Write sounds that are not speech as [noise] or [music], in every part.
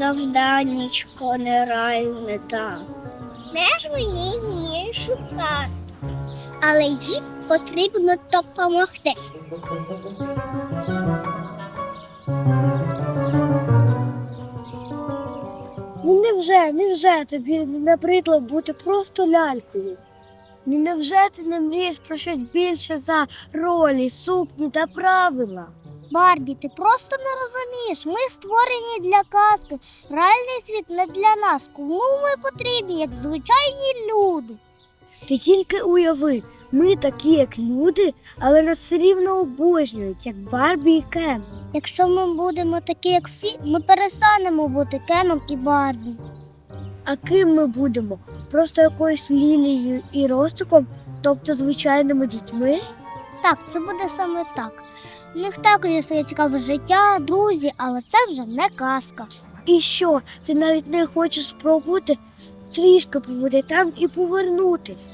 завданнячко нереальне дав. Де ж мені її шукати? Але їй потрібно допомогти. Ну невже, невже тобі не набридло бути просто лялькою? Ну невже ти не мрієш про щось більше за ролі, сукні та правила? Барбі, ти просто не розумієш. Ми створені для казки. Реальний світ не для нас. Кому ми потрібні, як звичайні люди. Ти тільки уяви, ми такі, як люди, але нас все рівно обожнюють, як Барбі і Кен. Якщо ми будемо такі, як всі, ми перестанемо бути Кеном і Барбі. А ким ми будемо? Просто якоюсь лілією і ростиком, тобто звичайними дітьми? Так, це буде саме так. У них також є своє цікаве життя, друзі, але це вже не казка. І що, ти навіть не хочеш спробувати трішки побути там і повернутись?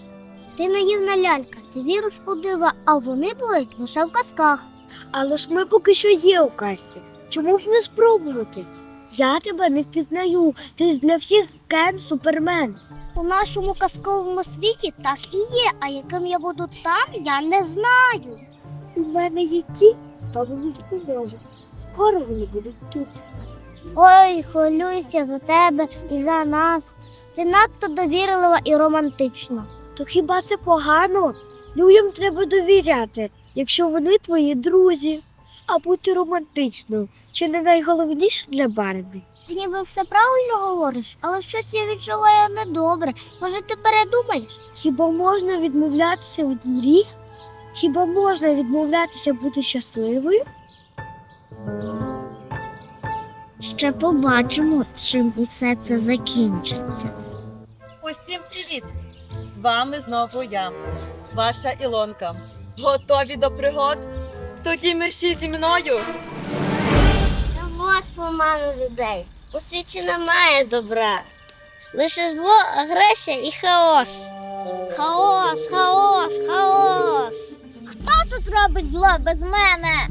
Ти наївна лялька, ти віриш у дива, а вони були лише в казках. Але ж ми поки що є у касті. Чому б не спробувати? Я тебе не впізнаю. Ти ж для всіх Кен Супермен. У нашому казковому світі так і є, а яким я буду там, я не знаю. У мене є ті, хто мені допоможе. Скоро вони будуть тут. Ой, хвилююся за тебе і за нас. Ти надто довірлива і романтична. То хіба це погано? Людям треба довіряти, якщо вони твої друзі. А бути романтичною чи не найголовніше для Барбі? Ти ніби все правильно говориш, але щось я відчуваю недобре. Може, ти передумаєш? Хіба можна відмовлятися від мрій? Хіба можна відмовлятися бути щасливою? Ще побачимо, чим усе це закінчиться. Усім привіт! З вами знову я, ваша Ілонка. Готові до пригод? Тоді мерщі зі мною. Вот поману людей. У світі немає добра. Лише зло, агресія і хаос. Хаос, хаос, хаос. Тут робить зло без мене?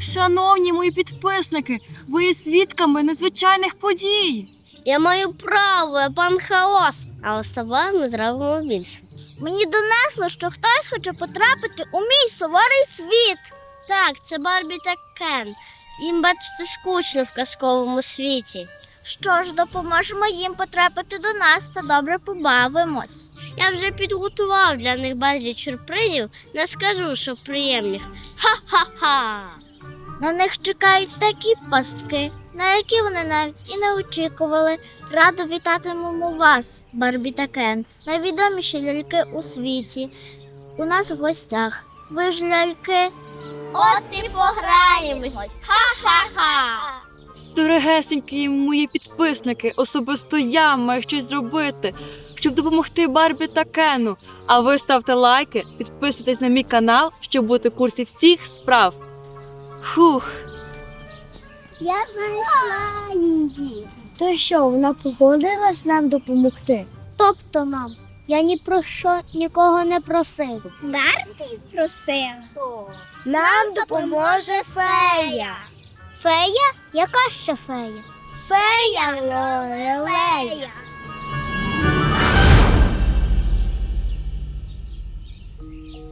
Шановні мої підписники, ви є свідками надзвичайних подій. Я маю право, я пан хаос. Але з тобою ми зробимо більше. Мені донесло, що хтось хоче потрапити у мій суворий світ. Так, це Барбі та Кен. Їм бачите скучно в казковому світі. Що ж, допоможемо їм потрапити до нас та добре побавимось. Я вже підготував для них безліч сюрпризів, не скажу, що приємних. Ха-ха-ха! На них чекають такі пастки, на які вони навіть і не очікували. Радо вітатимемо вас, Барбі та Кен, найвідоміші ляльки у світі. У нас в гостях. Ви ж ляльки. От і пограємось. Ха-ха-ха! Дорогесенькі мої підписники, особисто я маю щось зробити, щоб допомогти Барбі та Кену. А ви ставте лайки, підписуйтесь на мій канал, щоб бути в курсі всіх справ. Фух, Я знайшла її. То що, вона погодилась нам допомогти? Тобто нам. Я ні про що нікого не просив. Барбі просила. Нам допоможе фея. Фея? Яка ще фея? Фея Лорелея.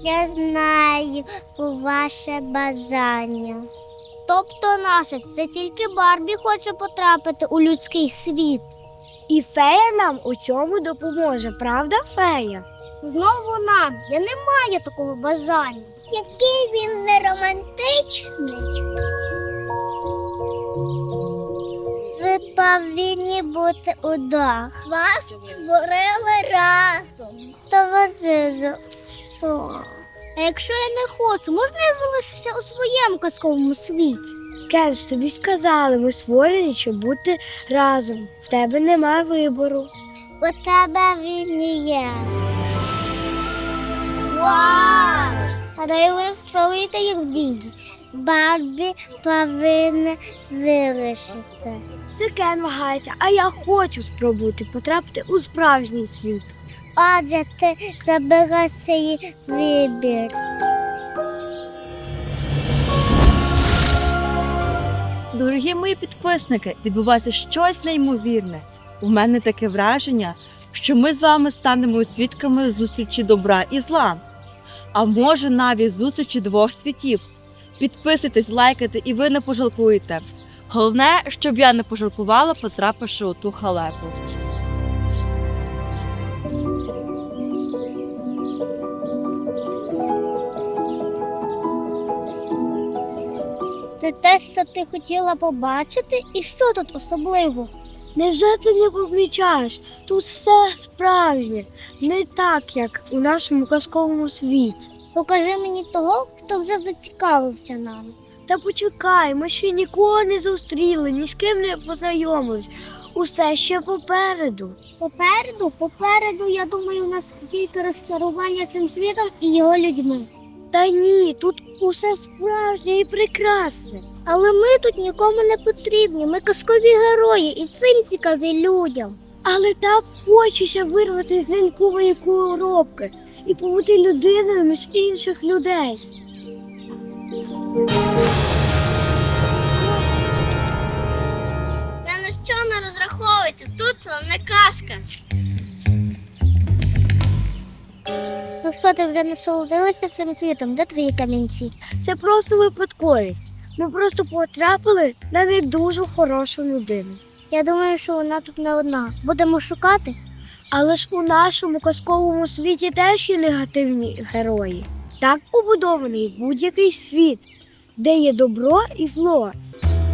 Я знаю ваше бажання. Тобто наше, це тільки Барбі хоче потрапити у людський світ. І фея нам у цьому допоможе, правда, фея? Знову нам. Я не маю такого бажання. Який він не романтичний. Повинні бути удах. Вас створили разом. Та вози за що? А якщо я не хочу, можна я залишуся у своєму казковому світі? Кен, тобі сказали, ми створені, щоб бути разом. В тебе немає вибору. У тебе він є. Вау! Гадаю, ви спробуєте їх в дії. Барбі повинна вирішити. Це Кен вагається, а я хочу спробувати потрапити у справжній світ. Отже, ти забирай свій вибір. Дорогі мої підписники, відбувається щось неймовірне. У мене таке враження, що ми з вами станемо свідками зустрічі добра і зла. А може навіть зустрічі двох світів. Підписуйтесь, лайкайте, і ви не пожалкуєте. Головне, щоб я не пожалкувала, потрапивши у ту халепу. Це те, що ти хотіла побачити, і що тут особливо? Невже ти не помічаєш? Тут все справжнє, не так, як у нашому казковому світі. Покажи мені того, хто вже зацікавився нами. Та почекай, ми ще нікого не зустріли, ні з ким не познайомились. Усе ще попереду. Попереду, попереду, я думаю, у нас тільки розчарування цим світом і його людьми. Та ні, тут усе справжнє і прекрасне. Але ми тут нікому не потрібні. Ми казкові герої, і цим цікаві людям. Але так хочеться вирвати з лялькової коробки і побути людиною між інших людей. Та на що не розраховуйте? Тут вам не казка. Ну що, ти вже насолодилася цим світом? Де твої камінці? Це просто випадковість. Ми просто потрапили на не дуже хорошу людину. Я думаю, що вона тут не одна. Будемо шукати. Але ж у нашому казковому світі теж є негативні герої. Так побудований будь-який світ, де є добро і зло.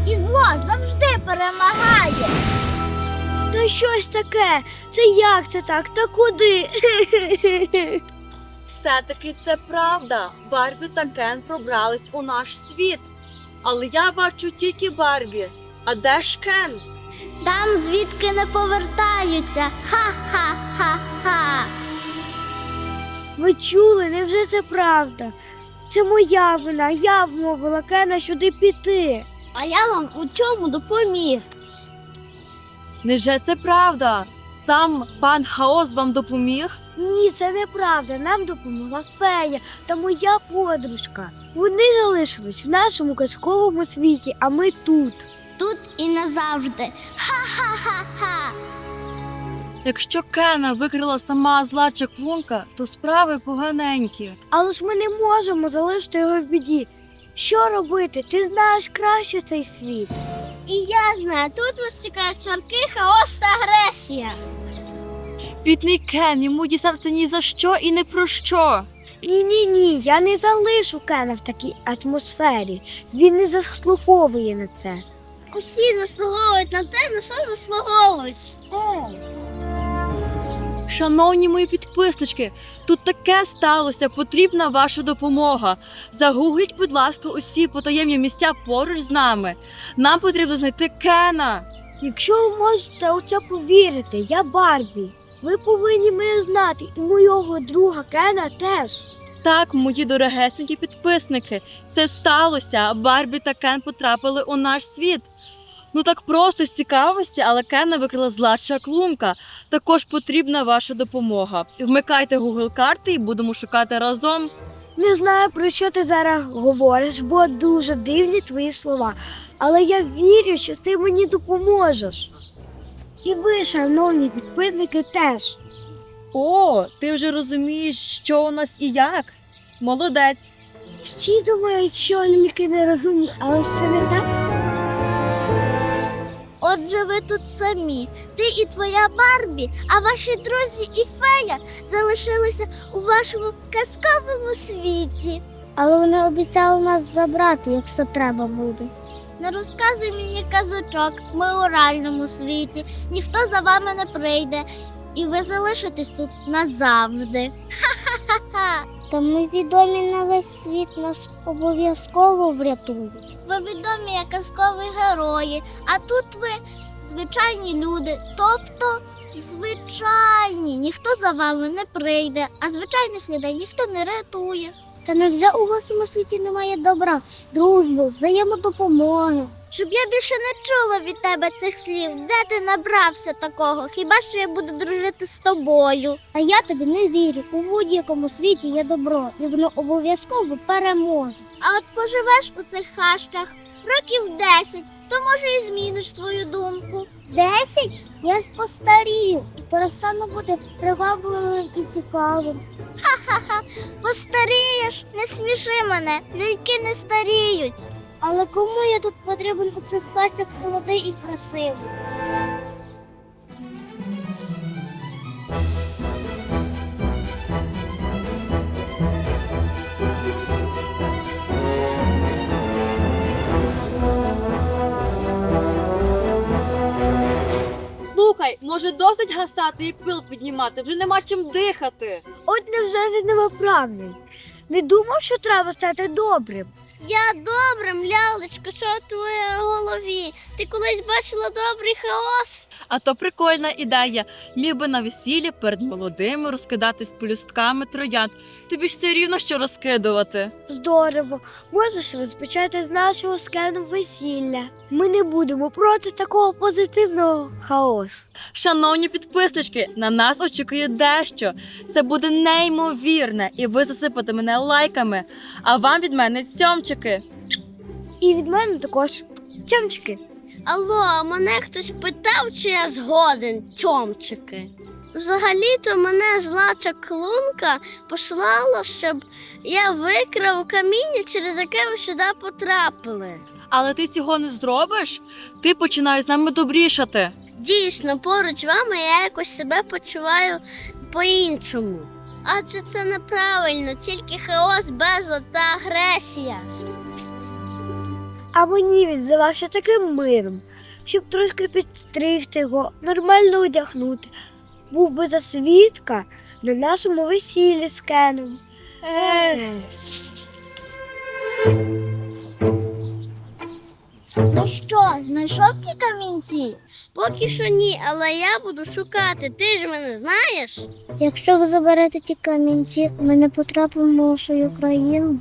І зло завжди перемагає. Та щось таке. Це як це так? Та куди? [laughs] Все-таки це правда. Барбі та Кен пробрались у наш світ. Але я бачу тільки Барбі. А де ж Кен? Там звідки не повертаються. Ха-ха-ха-ха. Ви чули, невже це правда? Це моя вина, я вмовила Кена сюди піти. А я вам у чому допоміг? Неже це правда? Сам пан Хаос вам допоміг? Ні, це неправда. Нам допомогла фея та моя подружка. Вони залишились в нашому казковому світі, а ми тут. Тут і назавжди. Ха-ха-ха-ха. Якщо Кена викрила сама зла чаклунка, то справи поганенькі. Але ж ми не можемо залишити його в біді. Що робити? Ти знаєш краще цей світ. І я знаю, тут вас чекають сварки, хаос та агресія. Бідний Кен, йому дістався ні за що і не про що. Ні, ні, ні, я не залишу Кена в такій атмосфері. Він не заслуговує на це. Усі заслуговують на те, на що заслуговують. Шановні мої підписнички, тут таке сталося, потрібна ваша допомога. Загугліть, будь ласка, усі потаємні місця поруч з нами. Нам потрібно знайти Кена. Якщо ви можете у це повірити, я Барбі. Ви повинні мене знати і моєго друга Кена теж. Так, мої дорогесенькі підписники, це сталося. Барбі та Кен потрапили у наш світ. Ну так просто з цікавості, але Кена викрила зла чаклунка. Також потрібна ваша допомога. Вмикайте Google карти і будемо шукати разом. Не знаю, про що ти зараз говориш, бо дуже дивні твої слова. Але я вірю, що ти мені допоможеш. І ви, шановні підписники, теж. О, ти вже розумієш, що у нас і як. Молодець. Всі думають, що лільки нерозумні, але ж це не так. Отже, ви тут самі. Ти і твоя Барбі, а ваші друзі і фея залишилися у вашому казковому світі. Але вони обіцяли нас забрати, якщо треба буде. Не розказуй мені казочок, ми у реальному світі. Ніхто за вами не прийде, і ви залишитесь тут назавжди. Ха-ха-ха. Та ми відомі на весь світ нас обов'язково врятують. Ви відомі як казкові герої, а тут ви звичайні люди. Тобто звичайні. Ніхто за вами не прийде, а звичайних людей ніхто не рятує. Та невже у вашому світі немає добра, дружби, взаємодопомоги? Щоб я більше не чула від тебе цих слів, де ти набрався такого? Хіба що я буду дружити з тобою? А я тобі не вірю. У будь-якому світі є добро, і воно обов'язково переможе. А от поживеш у цих хащах років десять, то може і зміниш свою думку. Десять? Я постарію і перестану бути привабливим і цікавим. Ха-ха-ха, постарієш, не сміши мене, ляльки не старіють. Але кому я тут потрібен у цих хащах молодий і красивий? Слухай, може досить гасати і пил піднімати, вже нема чим дихати. От невже ти невиправний. Не думав, що треба стати добрим. Я добрим, лялечко, що в твоїй голові? Ти колись бачила добрий хаос? А то прикольна ідея. Міг би на весіллі перед молодими розкидати з полюстками троянд. Тобі ж все рівно що розкидувати. Здорово. Можеш розпочати з нашого скену весілля. Ми не будемо проти такого позитивного хаосу. Шановні підписнички, на нас очікує дещо. Це буде неймовірне, і ви засипате мене лайками. А вам від мене цьомчики. І від мене також тямчики. Алло, а мене хтось питав, чи я згоден, тьомчики. Взагалі-то мене зла чаклунка послала, щоб я викрав каміння, через яке ви сюди потрапили. Але ти цього не зробиш? Ти починаєш з нами добрішати. Дійсно, поруч вами я якось себе почуваю по-іншому. Адже це неправильно, тільки хаос, безлад та агресія. А мені він здавався таким миром, щоб трошки підстригти його, нормально одягнути. Був би за свідка на нашому весіллі з Кеном. Ех. Ну що, знайшов ці камінці? Поки що ні, але я буду шукати. Ти ж мене знаєш? Якщо ви заберете ті камінці, ми не потрапимо в свою країну.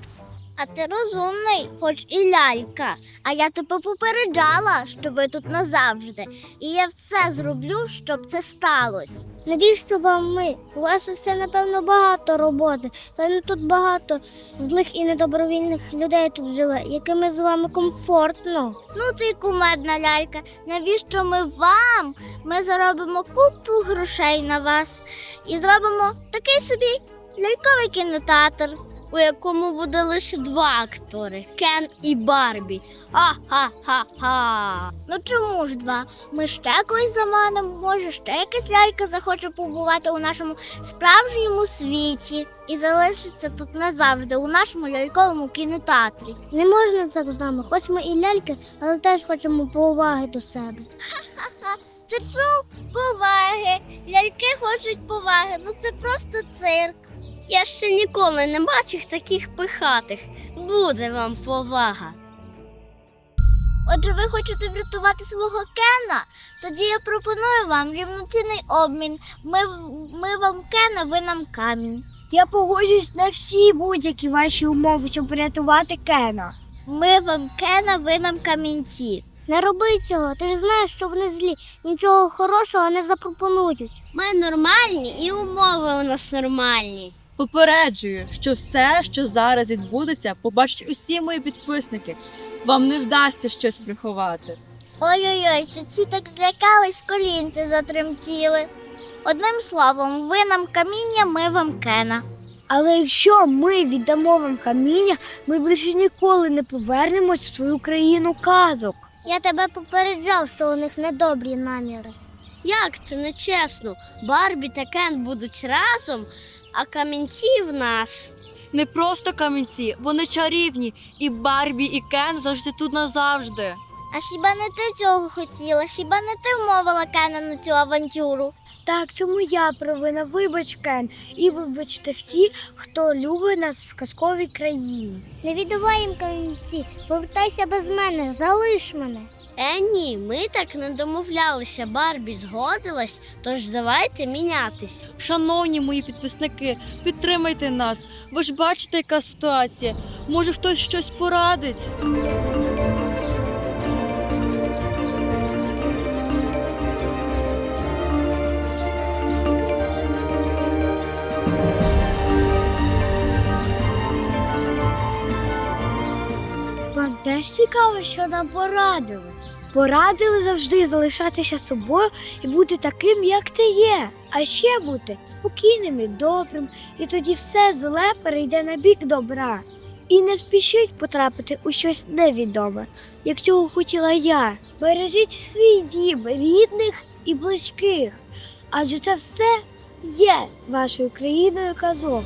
А ти розумний, хоч і лялька. А я тебе попереджала, що ви тут назавжди. І я все зроблю, щоб це сталося. Навіщо вам ми? У вас усе, напевно, багато роботи. Та не тут багато злих і недобровільних людей тут живе, якими з вами комфортно. Ну ти кумедна лялька. Навіщо ми вам? Ми заробимо купу грошей на вас і зробимо такий собі ляльковий кінотеатр, у якому буде лише два актори Кен і Барбі. Ха-ха-ха-ха. Ну чому ж два? Ми ще когось заманимо, може, ще якась лялька захоче побувати у нашому справжньому світі і залишиться тут назавжди у нашому ляльковому кінотеатрі. Не можна так з нами, хоч ми і ляльки, але теж хочемо поваги до себе. Ха-ха-ха. Ти чув? Поваги. Ляльки хочуть поваги. Ну це просто цирк. Я ще ніколи не бачив таких пихатих. Буде вам повага. Отже, ви хочете врятувати свого Кена? Тоді я пропоную вам рівноцінний обмін. Ми, ми вам Кена, ви нам камінь. Я погоджуюсь на всі будь-які ваші умови, щоб врятувати Кена. Ми вам Кена, ви нам камінці. Не роби цього, ти ж знаєш, що вони злі. Нічого хорошого не запропонують. Ми нормальні і умови у нас нормальні. Попереджую, що все, що зараз відбудеться, побачать усі мої підписники. Вам не вдасться щось приховати. Ой-ой-ой, то ці так злякались, колінці затремтіли. Одним словом, ви нам каміння, ми вам кена. Але якщо ми віддамо вам каміння, ми більше ніколи не повернемось в свою країну казок. Я тебе попереджав, що у них недобрі наміри. Як це нечесно? Барбі та Кен будуть разом, а камінці в нас. Не просто камінці, вони чарівні, і Барбі, і Кен завжди тут назавжди. А хіба не ти цього хотіла? Хіба не ти вмовила Кена на цю авантюру? Так, це моя провина. Вибач, Кен. І вибачте всі, хто любить нас в казковій країні. Не віддавай їм камінці, повертайся без мене, залиш мене. Е, ні, ми так не домовлялися. Барбі згодилась, тож давайте мінятись. Шановні мої підписники, підтримайте нас. Ви ж бачите, яка ситуація. Може, хтось щось порадить. Вам теж цікаво, що нам порадили. Порадили завжди залишатися собою і бути таким, як ти є. А ще бути спокійним і добрим, і тоді все зле перейде на бік добра. І не спішіть потрапити у щось невідоме, як цього хотіла я. Бережіть свій дім, рідних і близьких, адже це все є вашою країною казок.